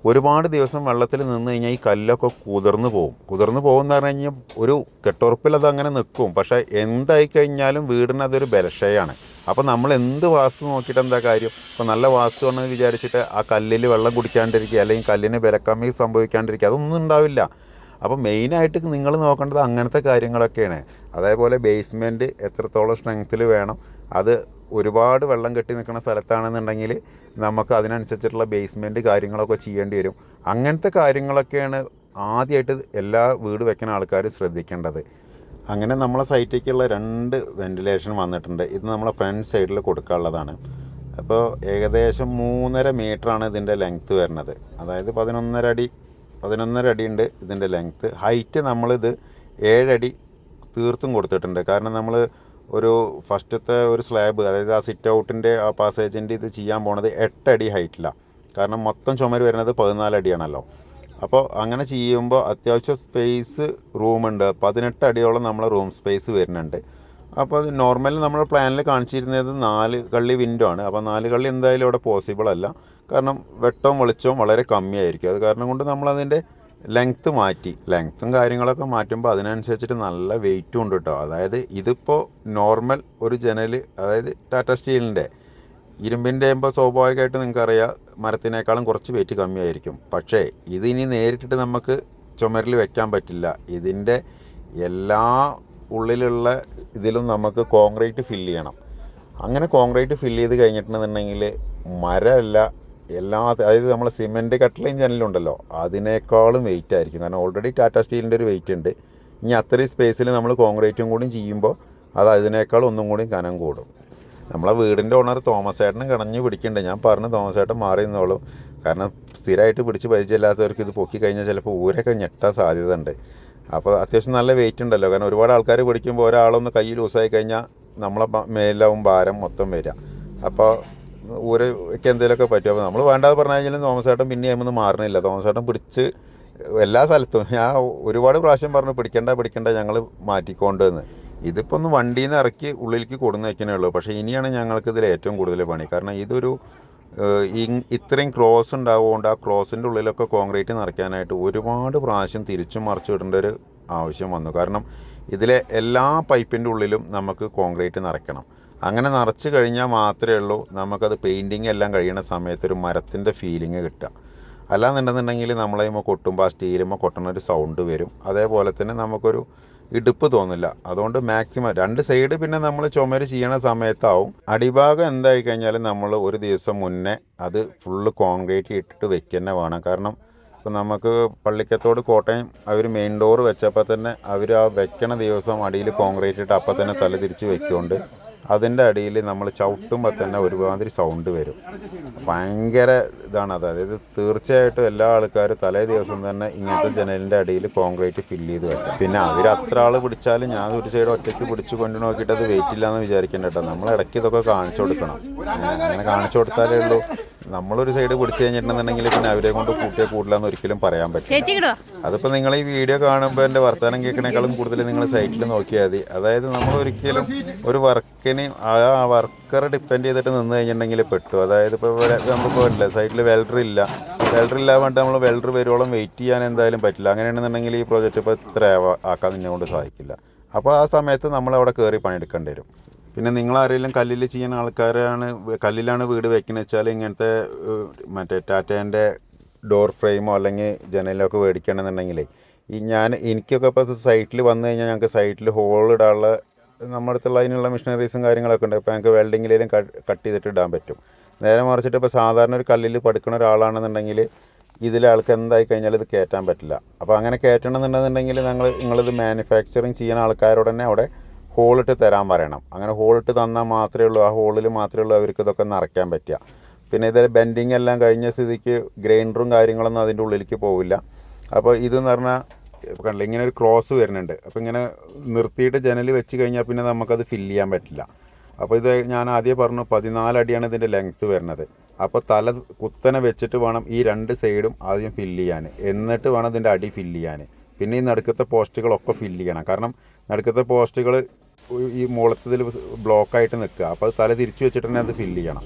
ഒരുപാട് ദിവസം വെള്ളത്തിൽ നിന്ന് കഴിഞ്ഞാൽ ഈ കല്ലൊക്കെ കുതിർന്നു പോകും. കുതിർന്നു പോകും എന്ന് പറഞ്ഞു കഴിഞ്ഞാൽ ഒരു കെട്ടുറപ്പിൽ അത് അങ്ങനെ നിൽക്കും പക്ഷേ എന്തായി കഴിഞ്ഞാലും വീടിന് അതൊരു ബലക്ഷയാണ് അപ്പോൾ നമ്മൾ എന്ത് വാസ്തു നോക്കിയിട്ട് എന്താ കാര്യം? ഇപ്പോൾ നല്ല വാസ്തു ആണെന്ന് വിചാരിച്ചിട്ട് ആ കല്ലിൽ വെള്ളം കുടിക്കാണ്ടിരിക്കുക അല്ലെങ്കിൽ കല്ലിന് ബലക്കമ്മി സംഭവിക്കാണ്ടിരിക്കുക അതൊന്നും ഉണ്ടാവില്ല. അപ്പോൾ മെയിനായിട്ട് നിങ്ങൾ നോക്കേണ്ടത് അങ്ങനത്തെ കാര്യങ്ങളൊക്കെയാണ്. അതേപോലെ ബേസ്മെന്റ് എത്രത്തോളം സ്ട്രെങ്ത്തിൽ വേണം. അത് ഒരുപാട് വെള്ളം കെട്ടി നിൽക്കുന്ന സ്ഥലത്താണെന്നുണ്ടെങ്കിൽ നമുക്ക് അതിനനുസരിച്ചിട്ടുള്ള ബേസ്മെന്റ് കാര്യങ്ങളൊക്കെ ചെയ്യേണ്ടി വരും. അങ്ങനത്തെ കാര്യങ്ങളൊക്കെയാണ് ആദ്യമായിട്ട് എല്ലാ വീട് വെക്കുന്ന ആൾക്കാർ ശ്രദ്ധിക്കേണ്ടത്. അങ്ങനെ നമ്മളെ സൈറ്റിലേക്കുള്ള രണ്ട് വെന്റിലേഷൻ വന്നിട്ടുണ്ട്. ഇത് നമ്മളെ ഫ്രണ്ട് സൈഡിൽ കൊടുക്കാനുള്ളതാണ്. അപ്പോൾ ഏകദേശം മൂന്നര മീറ്ററാണ് ഇതിന്റെ ലെങ്ത്ത് വരുന്നത്. അതായത് പതിനൊന്നര അടി പതിനൊന്നര ഉണ്ട് ഇതിന്റെ ലെങ്ത്ത് ഹൈറ്റ് നമ്മളിത് ഏഴടി തീർത്തും കൊടുത്തിട്ടുണ്ട്. കാരണം നമ്മൾ ഒരു ഫസ്റ്റത്തെ ഒരു സ്ലാബ് അതായത് ആ സിറ്റ് ഔട്ടിന്റെ ആ പാസേജിന്റെ ഇത് ചെയ്യാൻ പോണത് എട്ടടി ഹൈറ്റിലാണ് കാരണം മൊത്തം ചുമര് വരുന്നത് പതിനാല് അടിയാണല്ലോ. അപ്പോൾ അങ്ങനെ ചെയ്യുമ്പോൾ അത്യാവശ്യം സ്പേസ് റൂമുണ്ട് പതിനെട്ട് അടിയോളം നമ്മളെ റൂം സ്പേസ് വരുന്നുണ്ട്. അപ്പോൾ അത് നോർമലി നമ്മൾ പ്ലാനിൽ കാണിച്ചിരുന്നത് നാല് കള്ളി വിൻഡോ ആണ്. അപ്പോൾ നാല് കള്ളി എന്തായാലും അവിടെ പോസിബിൾ അല്ല. കാരണം വെട്ടവും വെളിച്ചവും വളരെ കമ്മിയായിരിക്കും. അത് കാരണം കൊണ്ട് നമ്മളതിന്റെ ലെങ്ത്ത് മാറ്റി. ലെങ്ത്തും കാര്യങ്ങളൊക്കെ മാറ്റുമ്പോൾ അതിനനുസരിച്ചിട്ട് നല്ല വെയിറ്റും ഉണ്ട് കേട്ടോ അതായത് ഇതിപ്പോൾ നോർമൽ ഒരു ജനൽ അതായത് ടാറ്റ സ്റ്റീലിന്റെ ഇരുമ്പിന്റെ ആകുമ്പോൾ സ്വാഭാവികമായിട്ട് നിങ്ങൾക്കറിയാം മരത്തിനേക്കാളും കുറച്ച് വെയിറ്റ് കമ്മിയായിരിക്കും. പക്ഷേ ഇതിനി നേരിട്ടിട്ട് നമുക്ക് ചുമരിൽ വെക്കാൻ പറ്റില്ല. ഇതിന്റെ എല്ലാ ഉള്ളിലുള്ള ഇതിലും നമുക്ക് കോൺക്രീറ്റ് ഫില്ല് ചെയ്യണം. അങ്ങനെ കോൺക്രീറ്റ് ഫില്ല് ചെയ്ത് കഴിഞ്ഞിട്ടുണ്ടെന്നുണ്ടെങ്കിൽ മരമല്ല എല്ലാ അതായത് നമ്മൾ സിമെന്റ് കട്ട്ലൈൻ ജനലുണ്ടല്ലോ അതിനേക്കാളും വെയിറ്റ് ആയിരിക്കും. കാരണം ഓൾറെഡി ടാറ്റ സ്റ്റീലിന്റെ ഒരു വെയിറ്റ് ഉണ്ട്. ഇനി അത്രയും സ്പേസിൽ നമ്മൾ കോൺക്രീറ്റും കൂടി ചെയ്യുമ്പോൾ അത് അതിനേക്കാൾ ഒന്നും കൂടി കനം കൂടും. നമ്മളെ വീടിന്റെ ഓണർ തോമസ് ഏട്ടനും കടഞ്ഞ് പിടിക്കുന്നുണ്ട്. ഞാൻ പറഞ്ഞു തോമസ് ഏട്ടൻ മാറി നിന്നോളും. കാരണം സ്ഥിരമായിട്ട് പിടിച്ച് പരിചയമില്ലാത്തവർക്ക് ഇത് പൊക്കി കഴിഞ്ഞാൽ ചിലപ്പോൾ ഊരൊക്കെ ഞെട്ടാൻ സാധ്യത ഉണ്ട് അപ്പോൾ അത്യാവശ്യം നല്ല വെയിറ്റ് ഉണ്ടല്ലോ. കാരണം ഒരുപാട് ആൾക്കാർ പിടിക്കുമ്പോൾ ഒരാളൊന്ന് കൈ ലൂസായി കഴിഞ്ഞാൽ നമ്മളെ മേലാവും ഭാരം മൊത്തം വരിക അപ്പോൾ ഊരയ്ക്ക് എന്തെങ്കിലുമൊക്കെ പറ്റും. അപ്പോൾ നമ്മൾ വേണ്ടാതെ പറഞ്ഞു കഴിഞ്ഞാൽ തോമസ് ഏട്ടൻ പിന്നെ അതിൽ മാറണില്ല. തോമസ് ഏട്ടൻ പിടിച്ച് എല്ലാ സ്ഥലത്തും ഞാൻ ഒരുപാട് പ്രാവശ്യം പറഞ്ഞു പിടിക്കണ്ട പിടിക്കണ്ട ഞങ്ങൾ മാറ്റിക്കൊണ്ടുവന്ന്. ഇതിപ്പോൾ ഒന്ന് വണ്ടിയിൽ നിന്ന് ഇറക്കി ഉള്ളിലേക്ക് കൊടുന്ന് വയ്ക്കുന്നേ ഉള്ളൂ. പക്ഷേ ഇനിയാണ് ഞങ്ങൾക്ക് ഇതിൽ ഏറ്റവും കൂടുതൽ പണി. കാരണം ഇതൊരു ഇത്രയും ക്ലോസ് ഉണ്ടാവുകൊണ്ട് ആ ക്ലോസിന്റെ ഉള്ളിലൊക്കെ കോൺക്രീറ്റ് നിറയ്ക്കാനായിട്ട് ഒരുപാട് പ്രാവശ്യം തിരിച്ചും മറിച്ചു ഒരു ആവശ്യം വന്നു. കാരണം ഇതിലെ എല്ലാ പൈപ്പിന്റെ ഉള്ളിലും നമുക്ക് കോൺക്രീറ്റ് നിറയ്ക്കണം. അങ്ങനെ നിറച്ച് കഴിഞ്ഞാൽ മാത്രമേ ഉള്ളൂ നമുക്കത് പെയിന്റിങ് എല്ലാം കഴിയുന്ന സമയത്ത് ഒരു മരത്തിന്റെ ഫീലിംഗ് കിട്ടുക. അല്ലാന്നുണ്ടെന്നുണ്ടെങ്കിൽ നമ്മളെയുമ്പോൾ കൊട്ടുമ്പോൾ ആ സ്റ്റീലുമ്പോൾ കൊട്ടണ ഒരു സൗണ്ട് വരും. അതേപോലെ തന്നെ നമുക്കൊരു ഇടുപ്പ് തോന്നില്ല. അതുകൊണ്ട് മാക്സിമം രണ്ട് സൈഡ് പിന്നെ നമ്മൾ ചുമര് ചെയ്യണ സമയത്താവും. അടിഭാഗം എന്തായി കഴിഞ്ഞാൽ നമ്മൾ ഒരു ദിവസം മുന്നേ അത് ഫുള്ള് കോൺക്രീറ്റ് ഇട്ടിട്ട് വെക്കുക വേണം. കാരണം ഇപ്പം നമുക്ക് പള്ളിക്കത്തോട് കോട്ടയം അവർ മെയിൻ ഡോർ വെച്ചപ്പോൾ തന്നെ അവർ ആ വെക്കണ ദിവസം അടിയിൽ കോൺക്രീറ്റ് ഇട്ട് അപ്പം തന്നെ തല തിരിച്ച് വെക്കുകൊണ്ട് അതിന്റെ അടിയിൽ നമ്മൾ ചവിട്ടുമ്പോൾ തന്നെ ഒരുമാതിരി സൗണ്ട് വരും. ഭയങ്കര ഇതാണ് അത്. അതായത് തീർച്ചയായിട്ടും എല്ലാ ആൾക്കാരും തലേ ദിവസം തന്നെ ഇങ്ങനത്തെ ജനലിന്റെ അടിയിൽ കോൺക്രീറ്റ് ഫില്ല് ചെയ്ത് വെക്കാം. പിന്നെ അവർ അത്ര ആൾ പിടിച്ചാലും ഞാൻ ഒരു സൈഡ് ഒറ്റയ്ക്ക് പിടിച്ച് കൊണ്ടു നോക്കിയിട്ട് അത് വെയിറ്റ് ഇല്ലാന്ന് വിചാരിക്കേണ്ട കേട്ടോ. നമ്മൾ ഇടയ്ക്ക് ഇതൊക്കെ കാണിച്ചു കൊടുക്കണം. അങ്ങനെ കാണിച്ചു കൊടുത്താലേ ഉള്ളൂ. നമ്മളൊരു സൈഡ് പിടിച്ചു കഴിഞ്ഞിട്ടുണ്ടെന്നുണ്ടെങ്കിൽ പിന്നെ അവരെ കൊണ്ട് കൂട്ടിയാൽ കൂടില്ലെന്ന് ഒരിക്കലും പറയാൻ പറ്റില്ല. അതിപ്പോൾ നിങ്ങൾ ഈ വീഡിയോ കാണുമ്പോൾ എന്റെ വർത്തമാനം കേൾക്കണേക്കാളും കൂടുതൽ നിങ്ങൾ സൈറ്റിൽ നോക്കിയാൽ മതി. അതായത് നമ്മൾ ഒരിക്കലും ഒരു വർക്കിന് ആ വർക്കർ ഡിപ്പെൻഡ് ചെയ്തിട്ട് നിന്ന് കഴിഞ്ഞിട്ടുണ്ടെങ്കിൽ പെട്ടു. അതായത് ഇപ്പോൾ നമുക്ക് പറ്റില്ല സൈറ്റിൽ വെൽഡർ ഇല്ല. വെൽഡർ ഇല്ലാണ്ട് നമ്മൾ വെൽഡർ വരുവോളം വെയിറ്റ് ചെയ്യാൻ എന്തായാലും പറ്റില്ല. അങ്ങനെയാണെന്നുണ്ടെങ്കിൽ ഈ പ്രോജക്റ്റ് ഇപ്പോൾ ഇത്ര ആക്കാൻ നിന്നെ കൊണ്ട് സാധിക്കില്ല. അപ്പോൾ ആ സമയത്ത് നമ്മൾ അവിടെ കയറി പണിയെടുക്കേണ്ടി വരും. പിന്നെ നിങ്ങൾ ആരെങ്കിലും കല്ലിൽ ചെയ്യുന്ന ആൾക്കാരാണ് കല്ലിലാണ് വീട് വെക്കുന്നത് വെച്ചാൽ ഇങ്ങനത്തെ മറ്റേ ടാറ്റേന്റെ ഡോർ ഫ്രെയിമോ അല്ലെങ്കിൽ ജനലോ ഒക്കെ മേടിക്കണമെന്നുണ്ടെങ്കിലേ ഈ ഞാൻ എനിക്കൊക്കെ ഇപ്പോൾ സൈറ്റിൽ വന്നു കഴിഞ്ഞാൽ ഞങ്ങൾക്ക് സൈറ്റിൽ ഹോൾ ഇടാനുള്ള നമ്മുടെ അടുത്തുള്ള അതിനുള്ള മെഷീനറീസും കാര്യങ്ങളൊക്കെ ഉണ്ട്. അപ്പോൾ ഞങ്ങൾക്ക് വെൽഡിങ്ങിലേലും കട്ട് ചെയ്തിട്ട് ഇടാൻ പറ്റും. നേരെ മറിച്ചിട്ട് ഇപ്പോൾ സാധാരണ ഒരു കല്ലിൽ പഠിക്കുന്ന ഒരാളാണെന്നുണ്ടെങ്കിൽ ഇതിലെ ആൾക്ക് എന്തായി കഴിഞ്ഞാൽ ഇത് കയറ്റാൻ പറ്റില്ല. അപ്പോൾ അങ്ങനെ കയറ്റണമെന്നുണ്ടെന്നുണ്ടെങ്കിൽ ഞങ്ങൾ നിങ്ങളിത് മാനുഫാക്ചറിങ് ചെയ്യുന്ന ആൾക്കാരോട് തന്നെ അവിടെ ഹോളിട്ട് തരാൻ പറയണം. അങ്ങനെ ഹോളിട്ട് തന്നാൽ മാത്രമേ ഉള്ളൂ. ആ ഹോളിൽ മാത്രമേ ഉള്ളൂ അവർക്ക് ഇതൊക്കെ നിറയ്ക്കാൻ പറ്റുക. പിന്നെ ഇതിൽ ബെൻഡിങ് എല്ലാം കഴിഞ്ഞ സ്ഥിതിക്ക് ഗ്രൈൻഡറും കാര്യങ്ങളൊന്നും അതിന്റെ ഉള്ളിലേക്ക് പോവില്ല. അപ്പോൾ ഇതെന്ന് പറഞ്ഞാൽ കണ്ടില്ല ഇങ്ങനെ ഒരു ക്രോസ് വരുന്നുണ്ട്. അപ്പോൾ ഇങ്ങനെ നിർത്തിയിട്ട് ജനൽ വെച്ച് കഴിഞ്ഞാൽ പിന്നെ നമുക്കത് ഫില്ല് ചെയ്യാൻ പറ്റില്ല. അപ്പോൾ ഇത് ഞാൻ ആദ്യം പറഞ്ഞു പതിനാലടിയാണ് ഇതിന്റെ ലെങ്ത്ത് വരുന്നത്. അപ്പോൾ തല കുത്തനെ വെച്ചിട്ട് വേണം ഈ രണ്ട് സൈഡും ആദ്യം ഫില്ല് ചെയ്യാൻ. എന്നിട്ട് വേണം ഇതിന്റെ അടി ഫില്ല് ചെയ്യാൻ. പിന്നെ ഈ നടുക്കത്തെ പോസ്റ്റുകളൊക്കെ ഫില്ല് ചെയ്യണം. കാരണം നടുക്കത്തെ പോസ്റ്റുകൾ ഈ മുളത്തതിൽ ബ്ലോക്കായിട്ട് നിൽക്കുക. അപ്പോൾ അത് തല തിരിച്ചു വെച്ചിട്ട് തന്നെ അത് ഫില്ല് ചെയ്യണം.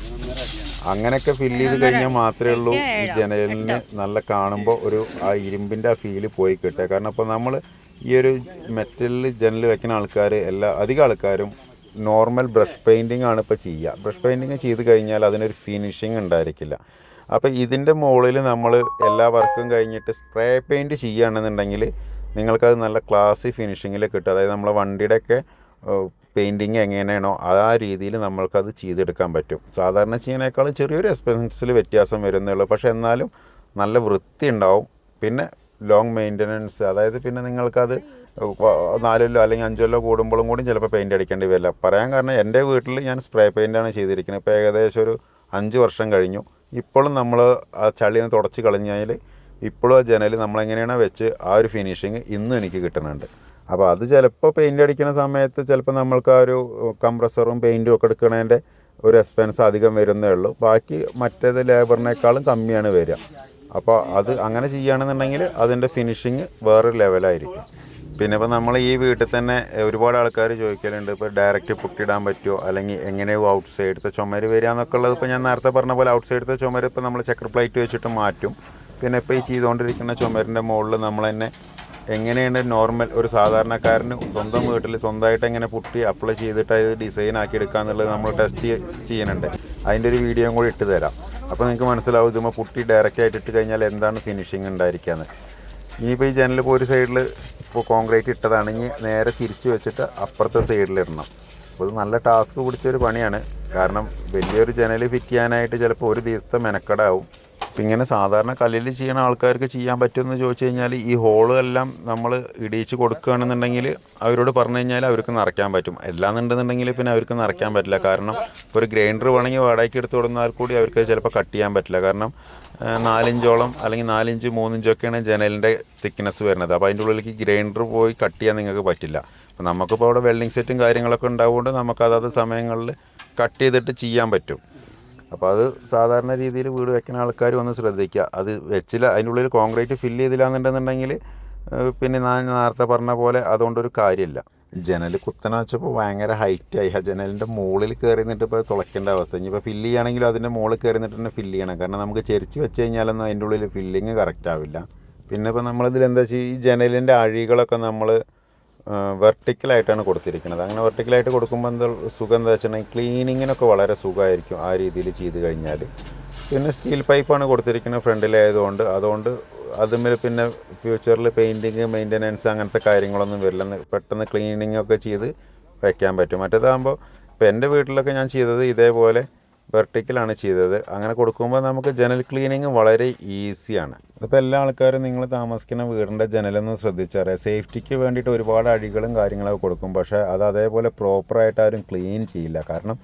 അങ്ങനെയൊക്കെ ഫില്ല് ചെയ്ത് കഴിഞ്ഞാൽ മാത്രമേ ഉള്ളൂ ഈ ജനലിന് നല്ല കാണുമ്പോൾ ഒരു ആ ഇരുമ്പിന്റെ ആ ഫീൽ പോയി കിട്ടുക. കാരണം ഇപ്പോൾ നമ്മൾ ഈ ഒരു മെറ്റലിൽ ജനൽ വെക്കുന്ന ആൾക്കാർ എല്ലാ അധികം ആൾക്കാരും നോർമൽ ബ്രഷ് പെയിന്റിംഗ് ആണ് ഇപ്പോൾ ചെയ്യുക. ബ്രഷ് പെയിന്റിങ് ചെയ്ത് കഴിഞ്ഞാൽ അതിനൊരു ഫിനിഷിങ് ഉണ്ടായിരിക്കില്ല. അപ്പോൾ ഇതിന്റെ മുകളിൽ നമ്മൾ എല്ലാ വർക്കും കഴിഞ്ഞിട്ട് സ്പ്രേ പെയിന്റ് ചെയ്യുകയാണെന്നുണ്ടെങ്കിൽ നിങ്ങൾക്കത് നല്ല ക്ലാസി ഫിനിഷിങ്ങിൽ കിട്ടും. അതായത് നമ്മളെ വണ്ടിയുടെയൊക്കെ പെയിന്റിങ് എങ്ങനെയാണോ ആ രീതിയിൽ നമ്മൾക്കത് ചെയ്തെടുക്കാൻ പറ്റും. സാധാരണ ചെയ്യുന്നതിനേക്കാളും ചെറിയൊരു എക്സ്പെൻസിൽ വ്യത്യാസം വരുന്നേ ഉള്ളൂ. പക്ഷേ എന്നാലും നല്ല വൃത്തി ഉണ്ടാവും പിന്നെ ലോങ് മെയിന്റനൻസ് അതായത് പിന്നെ നിങ്ങൾക്കത് നാലല്ലോ അല്ലെങ്കിൽ അഞ്ചല്ലോ കൂടുമ്പോഴും കൂടി ചിലപ്പോൾ പെയിന്റ് അടിക്കേണ്ടി വരില്ല. പറയാൻ കാരണം എന്റെ വീട്ടിൽ ഞാൻ സ്പ്രേ പെയിന്റാണ് ചെയ്തിരിക്കുന്നത്. ഇപ്പോൾ ഏകദേശം ഒരു അഞ്ച് വർഷം കഴിഞ്ഞു. ഇപ്പോഴും നമ്മൾ ആ ചളി ഒന്ന് തുടച്ച് കളഞ്ഞാൽ ഇപ്പോഴും ആ ജനൽ നമ്മളെങ്ങനെയാണോ വെച്ച് ആ ഒരു ഫിനിഷിങ് ഇന്നും എനിക്ക് കിട്ടുന്നുണ്ട്. അപ്പോൾ അത് ചിലപ്പോൾ പെയിന്റ് അടിക്കുന്ന സമയത്ത് ചിലപ്പോൾ നമ്മൾക്ക് ആ ഒരു കംപ്രസറും പെയിന്റും ഒക്കെ എടുക്കുന്നതിന്റെ ഒരു എക്സ്പെൻസ് അധികം വരുന്നേ ഉള്ളൂ. ബാക്കി മറ്റേത് ലേബറിനേക്കാളും കമ്മിയാണ് വരിക. അപ്പോൾ അത് അങ്ങനെ ചെയ്യുകയാണെന്നുണ്ടെങ്കിൽ അതിന്റെ ഫിനിഷിങ് വേറൊരു ലെവലായിരിക്കും പിന്നെ ഇപ്പോൾ നമ്മൾ ഈ വീട്ടിൽ തന്നെ ഒരുപാട് ആൾക്കാർ ചോദിക്കലുണ്ട് ഇപ്പോൾ ഡയറക്റ്റ് പുട്ടിടാൻ പറ്റുമോ അല്ലെങ്കിൽ എങ്ങനെയോ ഔട്ട് സൈഡത്തെ ചുമര് വരിക എന്നൊക്കെ ഉള്ളത് ഇപ്പോൾ ഞാൻ നേരത്തെ പറഞ്ഞ പോലെ ഔട്ട് സൈഡത്തെ ചുമര് ഇപ്പോൾ നമ്മൾ ചെക്കർ പ്ലേറ്റ് വെച്ചിട്ട് മാറ്റും. പിന്നെ ഇപ്പോൾ ഈ ചെയ്തുകൊണ്ടിരിക്കുന്ന ചുമരിന്റെ മുകളിൽ നമ്മൾ തന്നെ എങ്ങനെയാണ് നോർമൽ ഒരു സാധാരണക്കാരന് സ്വന്തം വീട്ടിൽ സ്വന്തമായിട്ട് എങ്ങനെ പുട്ടി അപ്ലൈ ചെയ്തിട്ട് അത് ഡിസൈൻ ആക്കി എടുക്കുക എന്നുള്ളത് നമ്മൾ ടെസ്റ്റ് ചെയ്യുന്നുണ്ട്. അതിന്റെ ഒരു വീഡിയോയും കൂടി ഇട്ട് തരാം. അപ്പോൾ നിങ്ങൾക്ക് മനസ്സിലാവും ഇതുമ്പോൾ പുട്ടി ഡയറക്റ്റ് ആയിട്ട് ഇട്ട് കഴിഞ്ഞാൽ എന്താണ് ഫിനിഷിങ് ഉണ്ടായിരിക്കുകയെന്ന് ഇനിയിപ്പോൾ ഈ ജനൽ ഇപ്പോൾ ഒരു സൈഡിൽ ഇപ്പോൾ കോൺക്രീറ്റ് ഇട്ടതാണെങ്കിൽ നേരെ തിരിച്ചു വെച്ചിട്ട് അപ്പുറത്തെ സൈഡിലിടണം അപ്പോൾ ഇത് നല്ല ടാസ്ക് പിടിച്ചൊരു പണിയാണ്. കാരണം വലിയൊരു ജനൽ ഫിറ്റ് ചെയ്യാനായിട്ട് ചിലപ്പോൾ ഒരു ദിവസത്തെ മെനക്കടാവും. ഇപ്പം ഇങ്ങനെ സാധാരണ കല്ലിൽ ചെയ്യുന്ന ആൾക്കാർക്ക് ചെയ്യാൻ പറ്റുമെന്ന് ചോദിച്ചു കഴിഞ്ഞാൽ ഈ ഹോളെല്ലാം നമ്മൾ ഇടിയിച്ച് കൊടുക്കുകയാണെന്നുണ്ടെങ്കിൽ അവരോട് പറഞ്ഞു കഴിഞ്ഞാൽ അവർക്ക് നിറയ്ക്കാൻ പറ്റും. അല്ലാന്നുണ്ടെന്നുണ്ടെങ്കിൽ പിന്നെ അവർക്ക് നിറയ്ക്കാൻ പറ്റില്ല. കാരണം ഒരു ഗ്രൈൻഡർ വേണമെങ്കിൽ വാടകയ്ക്ക് എടുത്ത് ആൾ കൂടി അവർക്ക് ചിലപ്പോൾ കട്ട് ചെയ്യാൻ പറ്റില്ല. കാരണം നാലിഞ്ചോളം അല്ലെങ്കിൽ നാലിഞ്ച് മൂന്നിഞ്ചൊക്കെയാണ് ജനലിന്റെ തിക്നെസ് വരുന്നത്. അപ്പോൾ അതിന്റെ ഉള്ളിലേക്ക് ഗ്രൈൻഡർ പോയി കട്ട് ചെയ്യാൻ നിങ്ങൾക്ക് പറ്റില്ല. അപ്പോൾ നമുക്കിപ്പോൾ അവിടെ വെൽഡിങ് സെറ്റും കാര്യങ്ങളൊക്കെ ഉണ്ടാവുകൊണ്ട് നമുക്ക് അതാത് സമയങ്ങളിൽ കട്ട് ചെയ്തിട്ട് ചെയ്യാൻ പറ്റും. അപ്പോൾ അത് സാധാരണ രീതിയിൽ വീട് വെക്കുന്ന ആൾക്കാർ ഒന്ന് ശ്രദ്ധിക്കുക. അത് വെച്ചില്ല അതിന്റെ ഉള്ളിൽ കോൺക്രീറ്റ് ഫില്ല് ചെയ്തില്ല എന്നുണ്ടെന്നുണ്ടെങ്കിൽ പിന്നെ ഞാൻ നേരത്തെ പറഞ്ഞ പോലെ അതുകൊണ്ടൊരു കാര്യമില്ല. ജനൽ കുത്തന വെച്ചപ്പോൾ ഭയങ്കര ഹൈറ്റായി ആ ജനലിന്റെ മുകളിൽ കയറി നിന്നിട്ട് ഇപ്പോൾ തുളയ്ക്കേണ്ട അവസ്ഥ. ഇനിയിപ്പോൾ ഫില്ല് ചെയ്യുകയാണെങ്കിലും അതിന്റെ മുകളിൽ കയറി നിന്നിട്ട് തന്നെ ഫില്ല് ചെയ്യണം. കാരണം നമുക്ക് ചെരിച്ച് വെച്ച് കഴിഞ്ഞാലൊന്നും അതിന്റെ ഉള്ളിൽ ഫില്ലിങ് കറക്റ്റ് ആവില്ല. പിന്നെ ഇപ്പോൾ നമ്മളിതിൽ എന്താ വെച്ചാൽ ഈ ജനലിന്റെ അഴികളൊക്കെ നമ്മൾ വെർട്ടിക്കലായിട്ടാണ് കൊടുത്തിരിക്കുന്നത്. അങ്ങനെ വെർട്ടിക്കലായിട്ട് കൊടുക്കുമ്പോൾ എന്താ സുഖം എന്താ വെച്ചിട്ടുണ്ടെങ്കിൽ ക്ലീനിങ്ങിനൊക്കെ വളരെ സുഖമായിരിക്കും ആ രീതിയിൽ ചെയ്ത് കഴിഞ്ഞാൽ പിന്നെ സ്റ്റീൽ പൈപ്പാണ് കൊടുത്തിരിക്കുന്നത് ഫ്രണ്ടിലായതുകൊണ്ട്. അതുകൊണ്ട് അതുമേൽ പിന്നെ ഫ്യൂച്ചറിൽ പെയിന്റിങ് മെയിന്റനൻസ് അങ്ങനത്തെ കാര്യങ്ങളൊന്നും വരില്ല പെട്ടെന്ന് ക്ലീനിങ് ഒക്കെ ചെയ്ത് വയ്ക്കാൻ പറ്റും. മറ്റേതാകുമ്പോൾ ഇപ്പോൾ എന്റെ വീട്ടിലൊക്കെ ഞാൻ ചെയ്തത് ഇതേപോലെ വെർട്ടിക്കലാണ് ചെയ്തത്. അങ്ങനെ കൊടുക്കുമ്പോൾ നമുക്ക് ജനൽ ക്ലീനിങ് വളരെ ഈസിയാണ് ഇതിപ്പോൾ എല്ലാ ആൾക്കാരും നിങ്ങൾ താമസിക്കുന്ന വീടിന്റെ ജനലൊന്നും ശ്രദ്ധിച്ചറിയാം. സേഫ്റ്റിക്ക് വേണ്ടിയിട്ട് ഒരുപാട് അഴികളും കാര്യങ്ങളൊക്കെ കൊടുക്കും. പക്ഷേ അത് അതേപോലെ പ്രോപ്പറായിട്ട് ആരും ക്ലീൻ ചെയ്യില്ല. കാരണം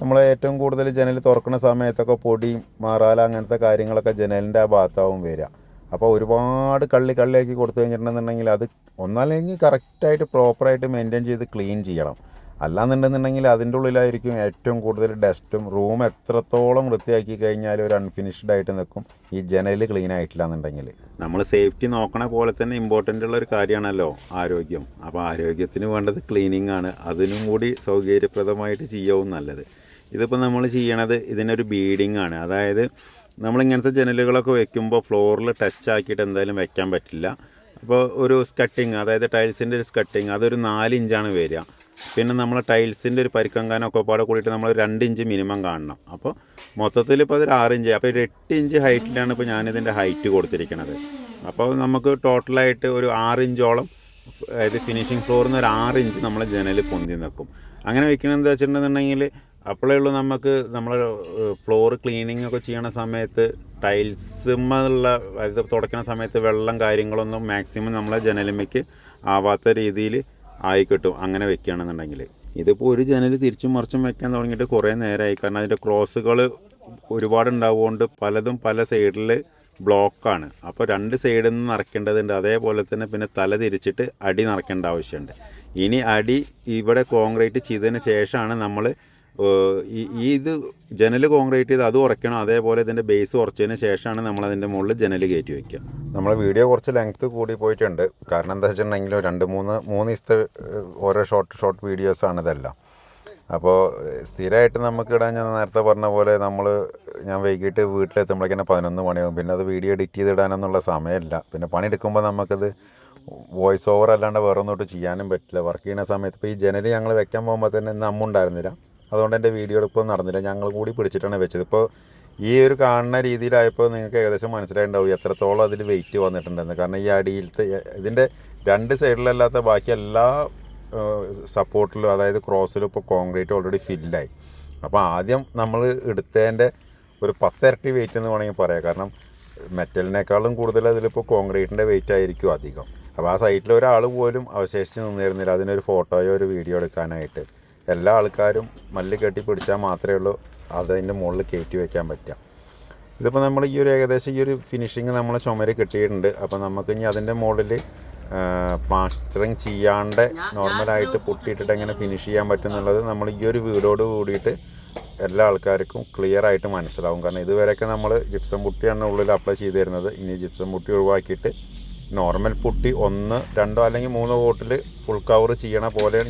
നമ്മൾ ഏറ്റവും കൂടുതൽ ജനൽ തുറക്കുന്ന സമയത്തൊക്കെ പൊടി മാറാല അങ്ങനത്തെ കാര്യങ്ങളൊക്കെ ജനലിന്റെ ആ ഭാഗത്താവും വരിക. അപ്പോൾ ഒരുപാട് കള്ളി കള്ളിയാക്കി കൊടുത്തു കഴിഞ്ഞിട്ടുണ്ടെന്നുണ്ടെങ്കിൽ അത് ഒന്നല്ലെങ്കിൽ കറക്റ്റായിട്ട് പ്രോപ്പറായിട്ട് മെയിന്റെയിൻ ചെയ്ത് ക്ലീൻ ചെയ്യണം. അല്ലാന്നുണ്ടെന്നുണ്ടെങ്കിൽ അതിന്റെ ഉള്ളിലായിരിക്കും ഏറ്റവും കൂടുതൽ ഡസ്റ്റും. റൂം എത്രത്തോളം വൃത്തിയാക്കി കഴിഞ്ഞാൽ ഒരു അൺഫിനിഷ്ഡ് ആയിട്ട് നിൽക്കും. ഈ ജനൽ ക്ലീൻ ആയിട്ടില്ല എന്നുണ്ടെങ്കിൽ നമ്മൾ സേഫ്റ്റി നോക്കണ പോലെ തന്നെ ഇമ്പോർട്ടന്റ് ഉള്ള ഒരു കാര്യമാണല്ലോ ആരോഗ്യം. അപ്പോൾ ആരോഗ്യത്തിന് വേണ്ടത് ക്ലീനിങ് ആണ്. അതിനും കൂടി സൗകര്യപ്രദമായിട്ട് ചെയ്യാവും നല്ലത്. ഇതിപ്പോൾ നമ്മൾ ചെയ്യണത് ഇതിനൊരു ബീഡിങ് ആണ്. അതായത് നമ്മളിങ്ങനത്തെ ജനലുകളൊക്കെ വെക്കുമ്പോൾ ഫ്ലോറിൽ ടച്ച് ആക്കിയിട്ട് എന്തായാലും വെക്കാൻ പറ്റില്ല. അപ്പോൾ ഒരു സ്കട്ടിങ് അതായത് ടൈൽസിന്റെ ഒരു സ്കട്ടിങ് അതൊരു നാല് ഇഞ്ചാണ് വരിക. പിന്നെ നമ്മൾ ടൈൽസിന്റെ ഒരു പരിക്കങ്കാനൊക്കെ പാടെ കൂടിയിട്ട് നമ്മൾ രണ്ട് ഇഞ്ച് മിനിമം കാണണം. അപ്പോൾ മൊത്തത്തിൽ ഇപ്പോൾ അതൊരു ആറ് ഇഞ്ച് അപ്പോൾ ഒരു എട്ട് ഇഞ്ച് ഹൈറ്റിലാണ് ഇപ്പോൾ ഞാനിതിന്റെ ഹൈറ്റ് കൊടുത്തിരിക്കുന്നത് അപ്പോൾ നമുക്ക് ടോട്ടലായിട്ട് ഒരു ആറ് ഇഞ്ചോളം അതായത് ഫിനിഷിംഗ് ഫ്ലോറിൽ നിന്ന് ഒരു ആറ് ഇഞ്ച് നമ്മൾ ജനൽ പൊന്തി നിൽക്കും അങ്ങനെ വെക്കണത് എന്താ വെച്ചിട്ടുണ്ടെന്നുണ്ടെങ്കിൽ അപ്പോഴേ ഉള്ളൂ നമുക്ക് നമ്മൾ ഫ്ലോർ ക്ലീനിങ് ഒക്കെ ചെയ്യണ സമയത്ത് ടൈൽസുമുള്ള അതായത് തുടയ്ക്കണ സമയത്ത് വെള്ളം കാര്യങ്ങളൊന്നും മാക്സിമം നമ്മളെ ജനലിമയ്ക്ക് ആവാത്ത രീതിയിൽ ആയി കിട്ടും അങ്ങനെ വെക്കുകയാണെന്നുണ്ടെങ്കിൽ ഇതിപ്പോൾ ഒരു ജനൽ തിരിച്ചും മറിച്ചും വെക്കാൻ തുടങ്ങിയിട്ട് കുറേ നേരമായി. കാരണം അതിന്റെ ക്രോസുകൾ ഒരുപാട് ഉണ്ടാവുകൊണ്ട് പലതും പല സൈഡിൽ ബ്ലോക്കാണ്. അപ്പോൾ രണ്ട് സൈഡിൽ നിന്ന് നിറയ്ക്കേണ്ടതുണ്ട്. അതേപോലെ തന്നെ പിന്നെ തല തിരിച്ചിട്ട് അടി നിറയ്ക്കേണ്ട ആവശ്യമുണ്ട്. ഇനി അടി ഇവിടെ കോൺക്രീറ്റ് ചെയ്തതിന് ശേഷമാണ് നമ്മൾ ഈ ഇത് ജനൽ കോൺക്രീറ്റ് ചെയ്ത് അത് ഉറയ്ക്കണം. അതേപോലെ ഇതിന്റെ ബേസ് ഉറച്ചതിന് ശേഷമാണ് നമ്മൾ അതിന്റെ മുകളിൽ ജനൽ കയറ്റി വയ്ക്കുക. നമ്മളെ വീഡിയോ കുറച്ച് ലെങ്ത്ത് കൂടി പോയിട്ടുണ്ട്. കാരണം എന്താ വെച്ചിട്ടുണ്ടെങ്കിൽ രണ്ട് മൂന്ന് മൂന്ന് ദിവസത്തെ ഓരോ ഷോർട്ട് ഷോർട്ട് വീഡിയോസാണ് ഇതെല്ലാം. അപ്പോൾ സ്ഥിരമായിട്ട് നമുക്ക് ഇടാൻ ഞാൻ നേരത്തെ പറഞ്ഞ പോലെ നമ്മൾ ഞാൻ വൈകിട്ട് വീട്ടിലെത്തുമ്പോഴേക്കും പതിനൊന്ന് മണിയാകും പിന്നെ അത് വീഡിയോ എഡിറ്റ് ചെയ്തിടാനൊന്നുള്ള സമയമില്ല. പിന്നെ പണിയെടുക്കുമ്പോൾ നമുക്കത് വോയിസ് ഓവർ അല്ലാണ്ട് വേറെ ഒന്നും ചെയ്യാനും പറ്റില്ല. വർക്ക് ചെയ്യുന്ന സമയത്ത് ഇപ്പോൾ ഈ ജനൽ ഞങ്ങൾ വെക്കാൻ പോകുമ്പോൾ തന്നെ ഇന്ന് അമ്മ ഉണ്ടായിരുന്നില്ല. അതുകൊണ്ട് എന്റെ വീഡിയോ എടുപ്പ് നടന്നില്ല. ഞങ്ങൾ കൂടി പിടിച്ചിട്ടാണ് വെച്ചത്. ഇപ്പോൾ ഈ ഒരു കാണുന്ന രീതിയിലായപ്പോൾ നിങ്ങൾക്ക് ഏകദേശം മനസ്സിലായിട്ടുണ്ടാവും എത്രത്തോളം അതിൽ വെയിറ്റ് വന്നിട്ടുണ്ടെന്ന്. കാരണം ഈ അടിയിലത്തെ ഇതിന്റെ രണ്ട് സൈഡിലല്ലാത്ത ബാക്കി എല്ലാ സപ്പോർട്ടിലും അതായത് ക്രോസിലും ഇപ്പോൾ കോൺക്രീറ്റ് ഓൾറെഡി ഫില്ലായി അപ്പോൾ ആദ്യം നമ്മൾ എടുത്തതിന്റെ ഒരു പത്തിരട്ടി വെയിറ്റ് എന്ന് വേണമെങ്കിൽ പറയാം. കാരണം മെറ്റലിനേക്കാളും കൂടുതൽ അതിലിപ്പോൾ കോൺക്രീറ്റിന്റെ വെയിറ്റ് ആയിരിക്കും അധികം. അപ്പോൾ ആ സൈറ്റിൽ ഒരാൾ പോലും അവശേഷിച്ച് നിന്നിരുന്നില്ല. അതിനൊരു ഫോട്ടോയോ ഒരു വീഡിയോ എടുക്കാനായിട്ട്. എല്ലാ ആൾക്കാരും മല്ല് കെട്ടി പിടിച്ചാൽ മാത്രമേ ഉള്ളൂ. അതിന്റെ മുകളിൽ കയറ്റി വയ്ക്കാൻ പറ്റുക. ഇതിപ്പോൾ നമ്മൾ ഈ ഒരു ഏകദേശം ഈ ഒരു ഫിനിഷിങ് നമ്മൾ ചുമര് കിട്ടിയിട്ടുണ്ട്. അപ്പോൾ നമുക്ക് ഇനി അതിന്റെ മുകളിൽ പ്ലാസ്റ്ററിങ് ചെയ്യാണ്ട് നോർമലായിട്ട് പൊട്ടിയിട്ടിട്ട് എങ്ങനെ ഫിനിഷ് ചെയ്യാൻ പറ്റും എന്നുള്ളത് നമ്മൾ ഈ ഒരു വീടോട് കൂടിയിട്ട് എല്ലാ ആൾക്കാർക്കും ക്ലിയർ ആയിട്ട് മനസ്സിലാവും. കാരണം ഇതുവരെയൊക്കെ നമ്മൾ ജിപ്സം പുട്ടിയാണ് ഉള്ളിൽ അപ്ലൈ ചെയ്ത് തരുന്നത് ഇനി ജിപ്സം പുട്ടി ഒഴിവാക്കിയിട്ട് നോർമൽ പുട്ടി ഒന്ന് രണ്ടോ അല്ലെങ്കിൽ മൂന്നോ കോട്ടിൽ ഫുൾ കവർ ചെയ്യണ പോലെ